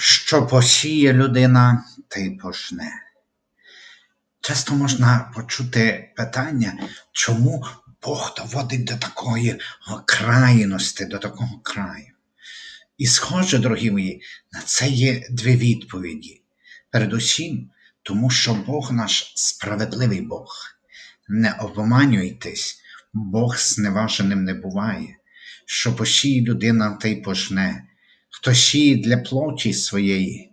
Що посіє людина, те й пожне. Часто можна почути питання, чому Бог доводить до такої крайності, до такого краю. І схоже, дорогі мої, на це є дві відповіді. Передусім, тому що Бог наш справедливий Бог. Не обманюйтесь, Бог зневаженим не буває. Що посіє людина, те й пожне. Хто сіє для плоті своєї,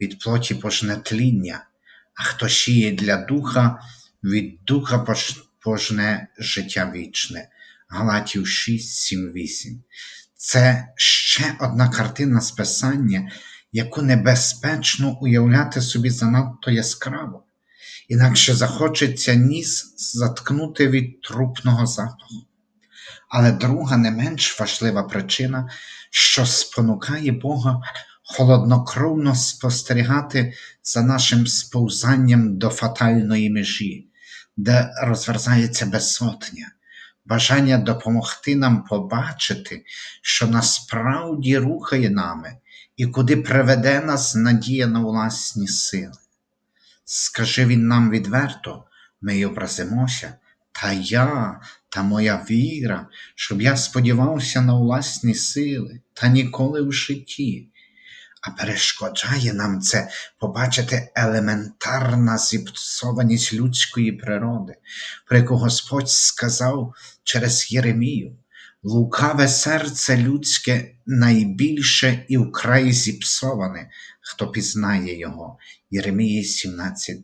від плоті пожне тління, а хто сіє для духа, від духа пожне життя вічне. Галатів 6, 7, 8. Це ще одна картина з писання, яку небезпечно уявляти собі занадто яскраво, інакше захочеться ніс заткнути від трупного запаху. Але друга не менш важлива причина, що спонукає Бога холоднокровно спостерігати за нашим сповзанням до фатальної межі, де розверзається безсотня, бажання допомогти нам побачити, що насправді рухає нами і куди приведе нас надія на власні сили. Скажи він нам відверто, ми й образимося, та я, та моя віра, щоб я сподівався на власні сили, та ніколи в житті. А перешкоджає нам це побачити елементарна зіпсованість людської природи, про яку Господь сказав через Єремію. Лукаве серце людське найбільше і вкрай зіпсоване, хто пізнає його. Єремії 17.9.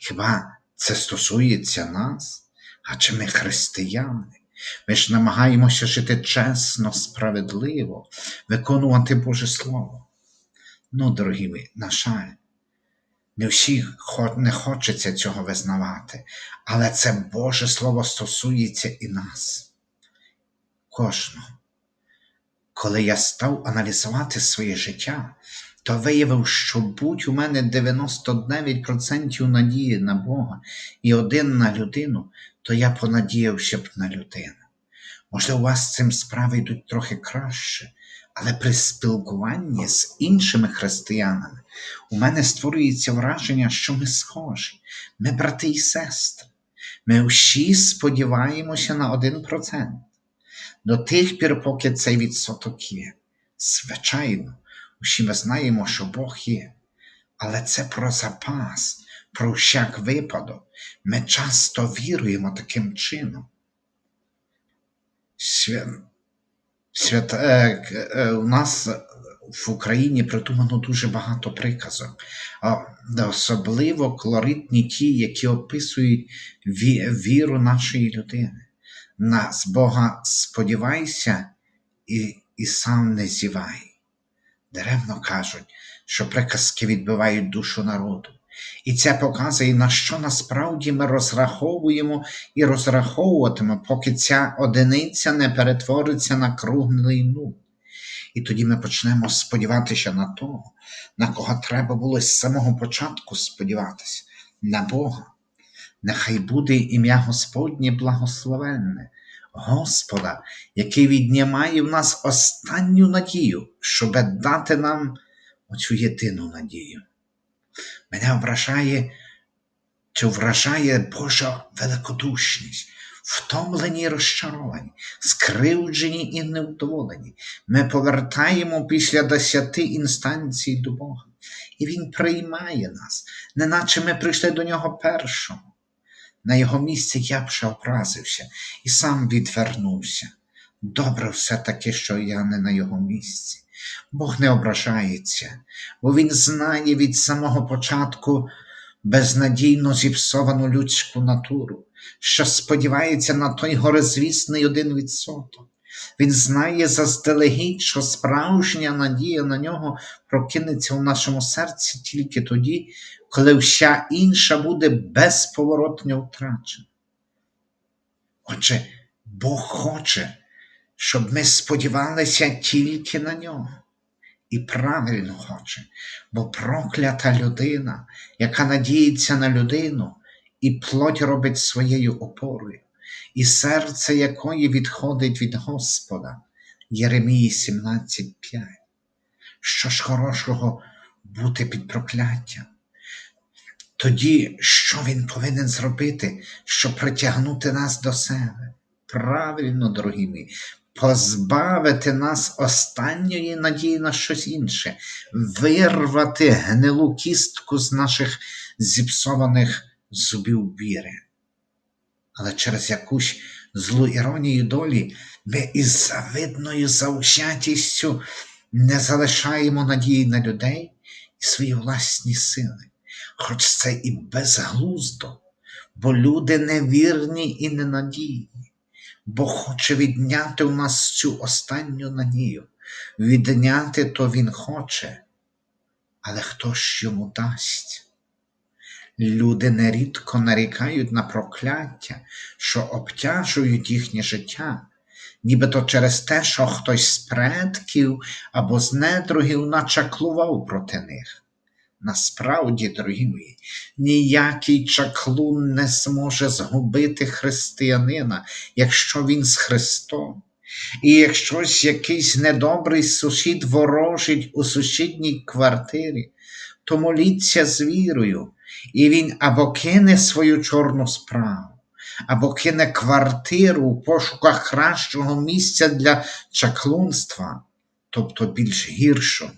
Хіба це стосується нас? А чи ми християни? Ми ж намагаємося жити чесно, справедливо, виконувати Боже Слово. Ну, дорогі мої, на жаль, не всі не хочеться цього визнавати, але це Боже Слово стосується і нас, кожного. Коли я став аналізувати своє життя, то виявив, що будь у мене 99% надії на Бога і один на людину, то я понадіявся б на людину. Можливо, у вас з цим справи йдуть трохи краще, але при спілкуванні з іншими християнами у мене створюється враження, що ми схожі, ми брати і сестри. Ми всі сподіваємося на один процент. До тих пір, поки цей відсоток є. Звичайно, усі ми знаємо, що Бог є, але це про запас, про всяк випадок. Ми часто віруємо таким чином. Свя... Свят... Е, е, у нас в Україні придумано дуже багато приказок, особливо колоритні ті, які описують ві... віру нашої людини. На з Бога сподівайся і, і сам не зівай. Даремно кажуть, що приказки відбивають душу народу. І це показує, на що насправді ми розраховуємо і розраховуватимемо, поки ця одиниця не перетвориться на круглий нуль. І тоді ми почнемо сподіватися на того, на кого треба було з самого початку сподіватися, на Бога. Нехай буде ім'я Господнє благословенне, Господа, який віднімає в нас останню надію, щоб дати нам оцю єдину надію. Мене вражає, чи вражає Божа великодушність, втомлені і розчаровані, скривджені і невдоволені. Ми повертаємо після десяти інстанцій до Бога, і Він приймає нас, неначе ми прийшли до нього першому. На його місці я б ще образився і сам відвернувся. Добре все таки, що я не на його місці. Бог не ображається, бо Він знає від самого початку безнадійно зіпсовану людську натуру, що сподівається на той горизвісний один відсоток. Він знає заздалегідь, що справжня надія на нього прокинеться у нашому серці тільки тоді, коли вся інша буде безповоротно втрачена. Отже, Бог хоче, щоб ми сподівалися тільки на нього. І правильно хоче, бо проклята людина, яка надіється на людину, і плоть робить своєю опорою, і серце якої відходить від Господа. Єремії 17.5. Що ж хорошого бути під прокляттям? Тоді що він повинен зробити, щоб притягнути нас до себе? Правильно, дорогі мої, позбавити нас останньої надії на щось інше, вирвати гнилу кістку з наших зіпсованих зубів віри. Але через якусь злу іронію долі ми із завидною заущатістю не залишаємо надії на людей і свої власні сили. Хоч це і безглуздо, бо люди невірні і ненадійні. Бог хоче відняти у нас цю останню надію. Відняти то Він хоче, але хто ж йому дасть? Люди нерідко нарікають на прокляття, що обтяжують їхнє життя, нібито через те, що хтось з предків або з недругів начаклував проти них. Насправді, дорогі мої, ніякий чаклун не зможе згубити християнина, якщо він з Христом. І якщо якийсь недобрий сусід ворожить у сусідній квартирі, то моліться з вірою, і він або кине свою чорну справу, або кине квартиру у пошуках кращого місця для чаклунства, тобто більш гіршого.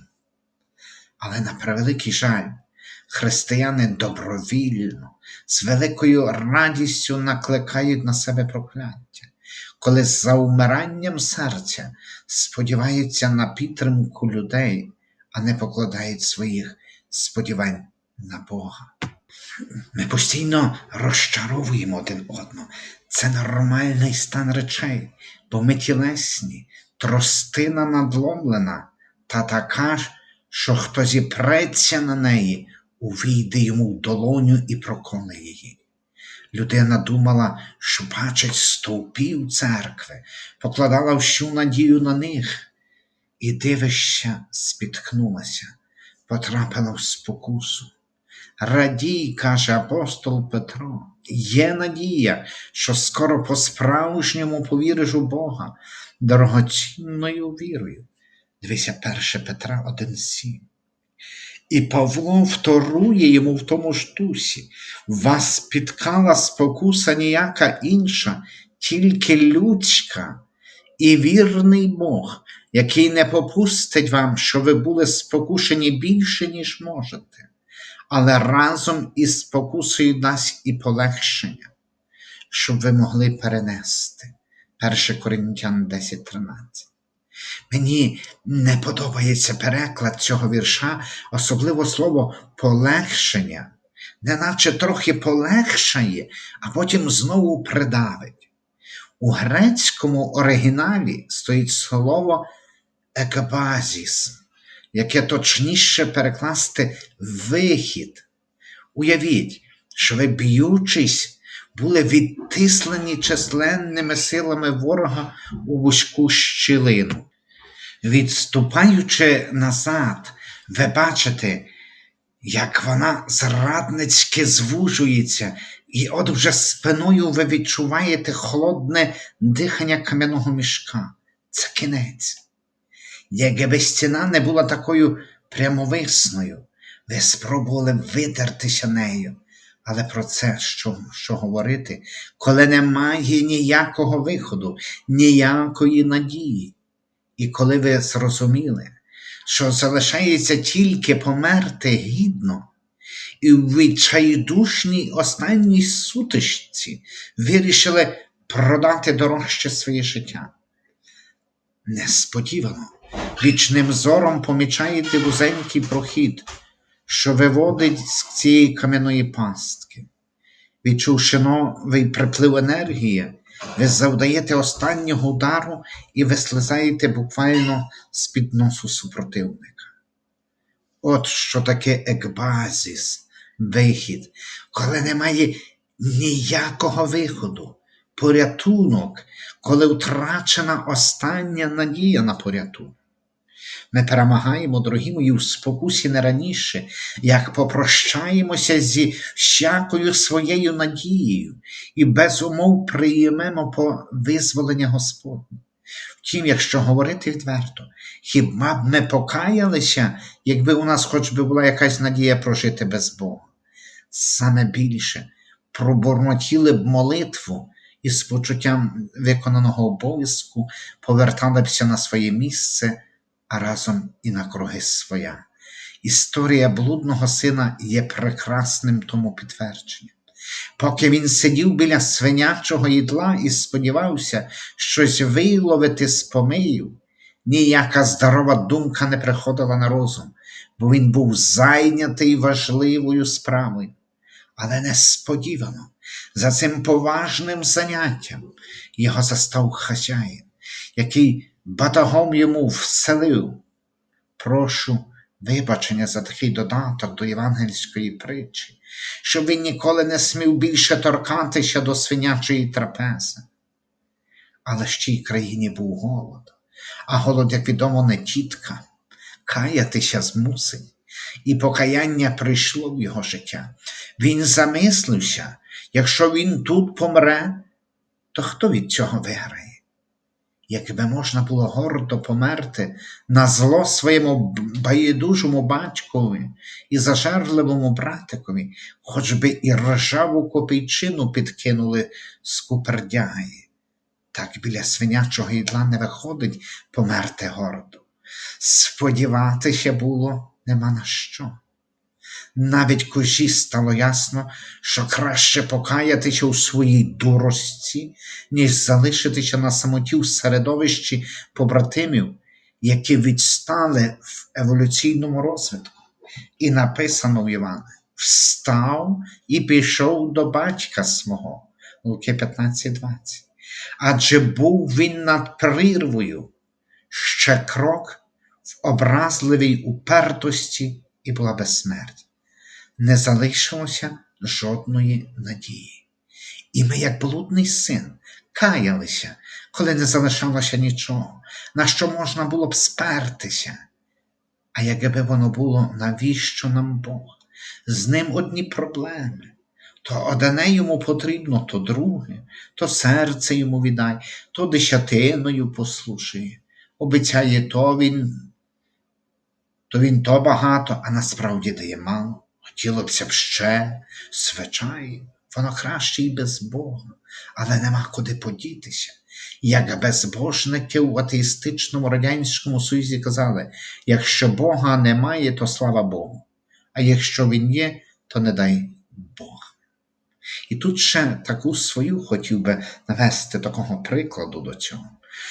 Але на превеликий жаль, християни добровільно, з великою радістю накликають на себе прокляття, коли з заумиранням серця сподіваються на підтримку людей, а не покладають своїх сподівань на Бога. Ми постійно розчаровуємо один одного. Це нормальний стан речей, бо ми тілесні, тростина надломлена та така ж, що хто зіпреться на неї, увійде йому в долоню і проконе її. Людина думала, що бачить стовпів церкви, покладала всю надію на них, і дивишся, спіткнулася, потрапила в спокусу. Радій, каже апостол Петро, є надія, що скоро по-справжньому повіриш у Бога дорогоцінною вірою. Дивися 1 Петра 1,7. І Павло вторує йому в тому ж дусі. Вас спіткала спокуса ніяка інша, тільки людська і вірний Бог, який не попустить вам, що ви були спокушені більше, ніж можете, але разом із спокусою дасть і полегшення, щоб ви могли перенести. 1 Коринтян 10.13 Мені не подобається переклад цього вірша, особливо слово полегшення, неначе трохи полегшає, а потім знову придавить. У грецькому оригіналі стоїть слово екбазіс, яке точніше перекласти вихід. Уявіть, що ви б'ючись, були відтислені численними силами ворога у вузьку щілину. Відступаючи назад, ви бачите, як вона зрадницьки звужується, і от вже спиною ви відчуваєте холодне дихання кам'яного мішка. Це кінець. Якби стіна не була такою прямовисною, ви спробували видертися нею. Але про це що, що говорити, коли немає ніякого виходу, ніякої надії. І коли ви зрозуміли, що залишається тільки померти гідно, і в відчайдушній останній сутичці вирішили продати дорожче своє життя. Несподівано, вічним зором помічаєте вузенький прохід, що виводить з цієї кам'яної пастки. Відчувши новий приплив енергії, ви завдаєте останнього удару і вислизаєте буквально з-під носу супротивника. От що таке екбазіс, вихід, коли немає ніякого виходу, порятунок, коли втрачена остання надія на порятунок. Ми перемагаємо, дорогі мої, в спокусі не раніше, як попрощаємося зі всякою своєю надією і без умов приймемо по визволення Господне. Втім, якщо говорити відверто, хіба б ми покаялися, якби у нас хоч би була якась надія прожити без Бога? Саме більше пробурмотіли б молитву і з почуттям виконаного обов'язку поверталися на своє місце, а разом і на круги своя. Історія блудного сина є прекрасним тому підтвердженням. Поки він сидів біля свинячого їдла і сподівався щось виловити з помию, ніяка здорова думка не приходила на розум, бо він був зайнятий важливою справою. Але несподівано, за цим поважним заняттям його застав хазяїн, який батагом йому вселив. Прошу вибачення за такий додаток до євангельської притчі, щоб він ніколи не смів більше торкатися до свинячої трапези. Але ще й країні був голод, а голод, як відомо, не тітка, каятися змусить, і покаяння прийшло в його життя. Він замислився, якщо він тут помре, то хто від цього виграє? Якби можна було гордо померти на зло своєму байдужому батькові і зажерливому братикові, хоч би і ржаву копійчину підкинули з. Так біля свинячого їдла не виходить померти гордо. Сподіватися було нема на що. Навіть кожі стало ясно, що краще покаятися у своїй дурості, ніж залишитися на самоті в середовищі побратимів, які відстали в еволюційному розвитку. І написано в Івана: встав і пішов до батька свого. Луки 15:20. Адже був він над прірвою ще крок в образливій упертості і була безсмертя. Не залишилося жодної надії. І ми, як блудний син, каялися, коли не залишалося нічого, на що можна було б спертися. А якби воно було, навіщо нам Бог? З ним одні проблеми. То одне йому потрібно, то друге, то серце йому віддай, то десятиною послушає. Обіцяє то він, то він то багато, а насправді дає мало. Хотілося б ще, звичайно, воно краще і без Бога, але нема куди подітися. Як безбожники в атеїстичному Радянському Союзі казали, якщо Бога немає, то слава Богу, а якщо Він є, то не дай Бог. І тут ще таку свою хотів би навести такого прикладу до цього,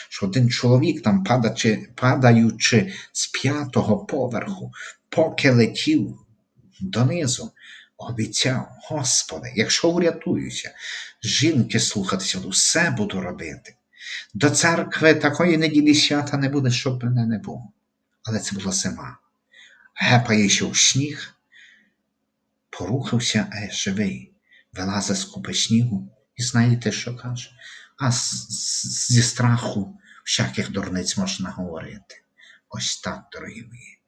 що один чоловік, там падачи, падаючи з п'ятого поверху, поки летів донизу, обіцяв, Господи, якщо врятуюся, жінки слухатися, усе буду робити. До церкви такої неділі свята не буде, щоб мене не було. Але це була зима. Гепає ще в сніг, порухався, я живий, вилазить з купи снігу, і знаєте, що каже? А зі страху всяких дурниць можна говорити. Ось так, дорогі мої.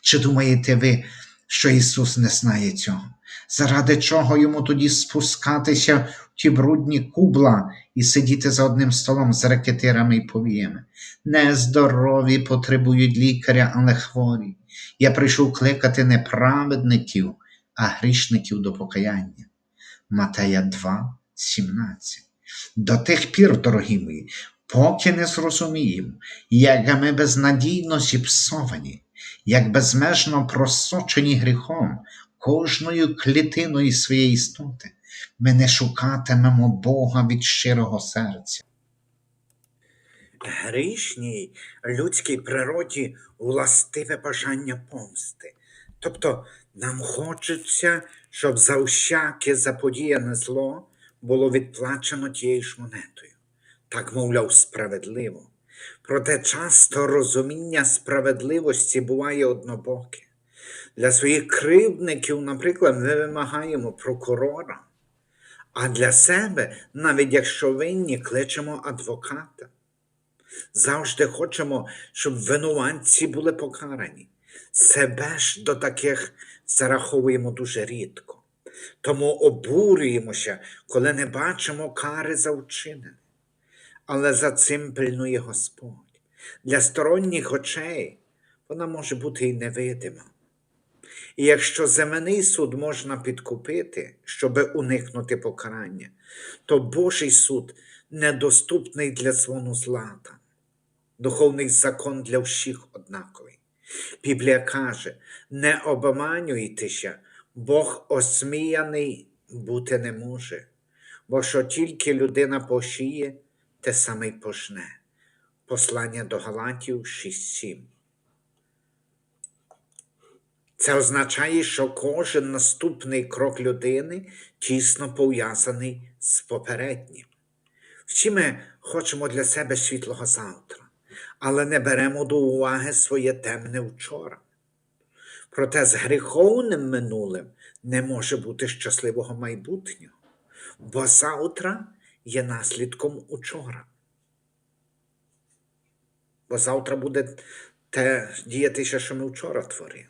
Чи думаєте ви, що Ісус не знає цього? Заради чого йому тоді спускатися в ті брудні кубла і сидіти за одним столом з рекетирами і повіями? Нездорові потребують лікаря, але хворі. Я прийшов кликати не праведників, а грішників до покаяння. Матея 2, 17. До тих пір, дорогі мої, поки не зрозуміємо, як ми безнадійно зіпсовані, як безмежно просочені гріхом кожною клітиною своєї істоти, ми не шукатимемо Бога від щирого серця. грішній людській природі властиве бажання помсти. Тобто нам хочеться, щоб за всяке заподіяне зло було відплачено тією ж монетою. Так, мовляв, справедливо. Проте часто розуміння справедливості буває однобоке. Для своїх кривдників, наприклад, ми вимагаємо прокурора, а для себе, навіть якщо винні, кличемо адвоката. Завжди хочемо, щоб винуватці були покарані. Себе ж до таких зараховуємо дуже рідко. Тому обурюємося, коли не бачимо кари за вчинене. Але за цим пильнує Господь. Для сторонніх очей вона може бути і невидима. І якщо земний суд можна підкупити, щоб уникнути покарання, то Божий суд недоступний для дзвону злата. Духовний закон для всіх однаковий. Біблія каже: не обманюйтеся, Бог осміяний бути не може, бо що тільки людина пошіє, те саме й пожне. Послання до Галатів 6.7. Це означає, що кожен наступний крок людини тісно пов'язаний з попереднім. Всі ми хочемо для себе світлого завтра, але не беремо до уваги своє темне вчора. Проте з гріховним минулим не може бути щасливого майбутнього, бо завтра є наслідком учора. Бо завтра буде те діятися, що ми вчора творили.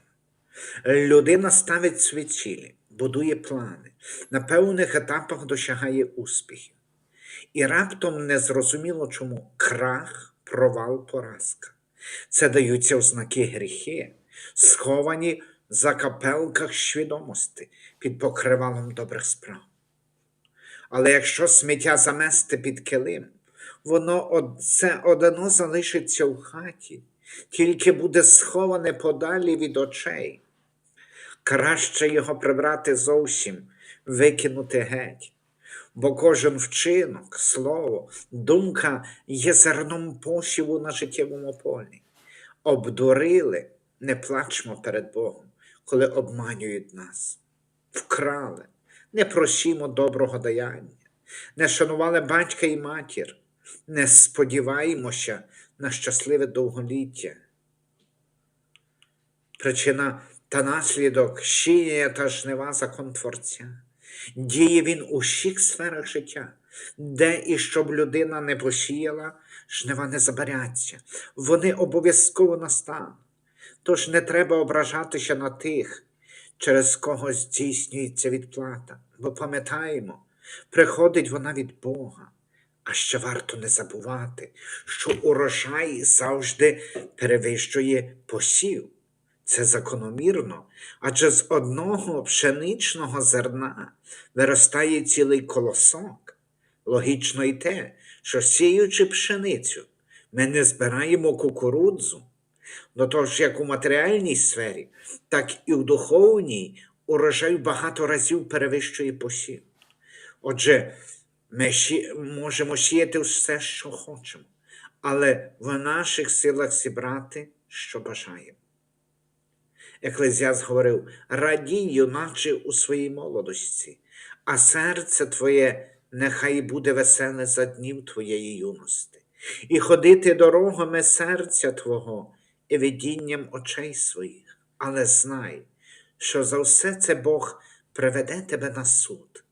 Людина ставить свої цілі, будує плани, на певних етапах досягає успіхів. І раптом незрозуміло чому крах, провал, поразка. Це даються ознаки гріхи, сховані в закапелках свідомості під покривалом добрих справ. Але якщо сміття замести під килим, воно од- це одно залишиться в хаті, тільки буде сховане подалі від очей. Краще його прибрати зовсім, викинути геть. Бо кожен вчинок, слово, думка є зерном посіву на життєвому полі. Обдурили, не плачмо перед Богом, коли обманюють нас. Вкрали, не просімо доброго даяння, не шанували батька і матір, не сподіваємося на щасливе довголіття. Причина та наслідок щіння та жнива закон Творця. Діє він у всіх сферах життя, де і щоб людина не посіяла, жнива не забаряться. Вони обов'язково настануть. Тож не треба ображатися на тих, через кого здійснюється відплата. Бо пам'ятаємо, приходить вона від Бога. А ще варто не забувати, що урожай завжди перевищує посів. Це закономірно, адже з одного пшеничного зерна виростає цілий колосок. Логічно й те, що сіючи пшеницю, ми не збираємо кукурудзу. До того ж, як у матеріальній сфері, так і в духовній урожай багато разів перевищує посів. Отже, ми можемо сіяти все, що хочемо, але в наших силах зібрати, що бажаємо. Еклезіас говорив: радій, юначе у своїй молодості, а серце твоє нехай буде веселе за днів твоєї юності, і ходити дорогами серця Твого і видінням очей своїх. Але знай, що за все це Бог приведе тебе на суд.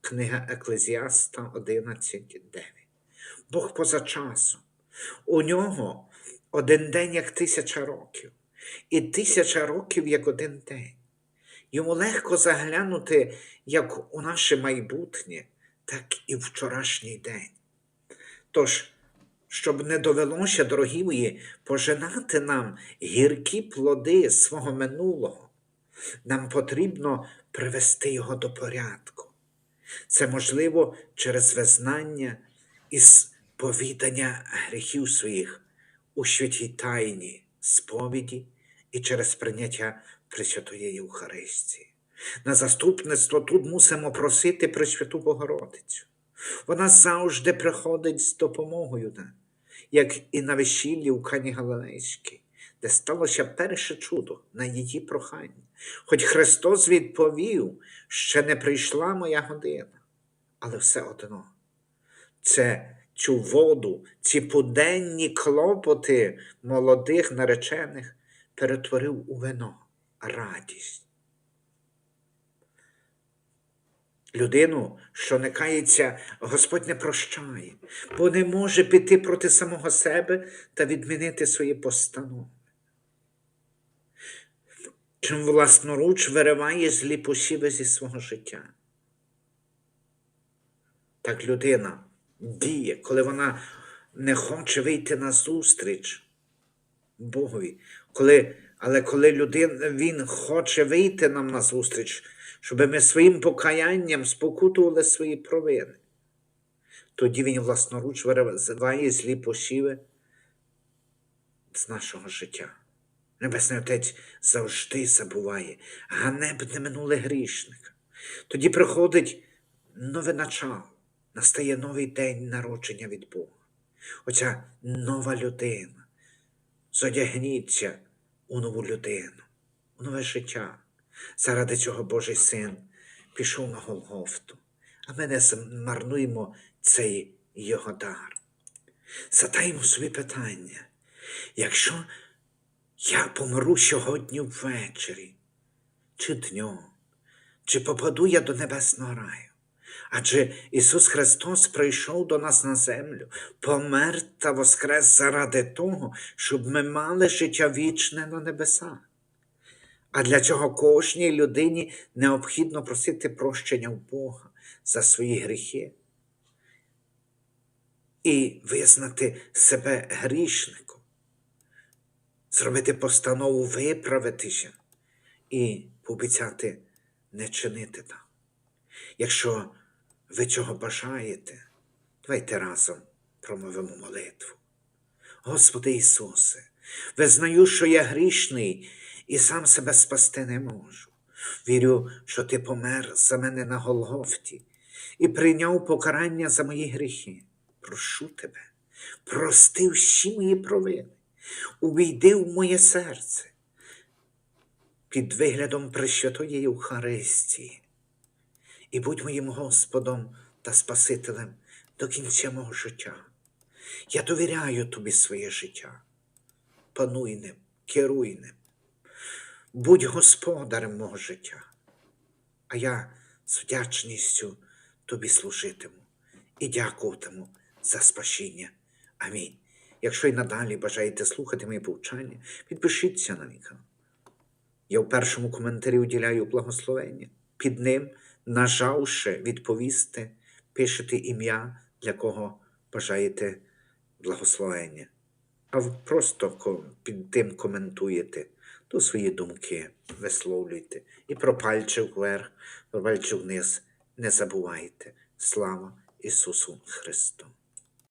Книга Еклезіаста 11.9. Бог поза часом. У нього один день як тисяча років, і тисяча років як один день. Йому легко заглянути як у наше майбутнє, так і вчорашній день. Тож, щоб не довелося, дорогі мої, пожинати нам гіркі плоди свого минулого, нам потрібно привести його до порядку. Це можливо через визнання і сповідання гріхів своїх у святій тайні сповіді і через прийняття Пресвятої Євхаристії. На заступництво тут мусимо просити Пресвяту Богородицю. Вона завжди приходить з допомогою нам, як і на весіллі у Кані Галилейській, де сталося перше чудо на її прохання. Хоч Христос відповів, ще не прийшла моя година, але все одно. Це цю воду, ці буденні клопоти молодих наречених перетворив у вино, радість. Людину, що не кається, Господь не прощає, бо не може піти проти самого себе та відмінити свої постанови. Чим власноруч вириває злі посіви зі свого життя. Так людина діє, коли вона не хоче вийти на зустріч Богові. Коли, але коли людина, він хоче вийти нам на зустріч, щоб ми своїм покаянням спокутували свої провини, тоді він власноруч вириває злі посіви з нашого життя. Небесний Отець завжди забуває ганебне минуле грішника. Тоді приходить нове начало, настає новий день народження від Бога. Оця нова людина. Зодягніться у нову людину, у нове життя. Заради цього Божий син пішов на Голгофту, а ми не марнуємо цей його дар. Задаємо собі питання, якщо я помру сьогодні ввечері, чи днем, чи попаду я до небесного раю? Адже Ісус Христос прийшов до нас на землю, помер та воскрес заради того, щоб ми мали життя вічне на небесах. А для цього кожній людині необхідно просити прощення в Бога за свої гріхи і визнати себе грішником, зробити постанову виправитися і пообіцяти не чинити так. Якщо ви цього бажаєте, давайте разом промовимо молитву. Господи Ісусе, визнаю, що я грішний і сам себе спасти не можу. Вірю, що Ти помер за мене на Голгофті і прийняв покарання за мої гріхи. Прошу тебе, прости всі мої провини, увійди в моє серце під виглядом Пресвятої Євхаристії і будь моїм Господом та Спасителем до кінця мого життя. Я довіряю тобі своє життя. Пануй ним, керуй ним. Будь господарем мого життя, а я з вдячністю тобі служитиму і дякуватиму за спасіння. Амінь. Якщо й надалі бажаєте слухати мої повчання, підпишіться на мій канал. Я в першому коментарі уділяю благословення. Під ним, нажавши відповісти, пишете ім'я, для кого бажаєте благословення. А просто під тим коментуєте, то свої думки висловлюйте. І про пальчик вверх, про пальчик вниз не забувайте. Слава Ісусу Христу!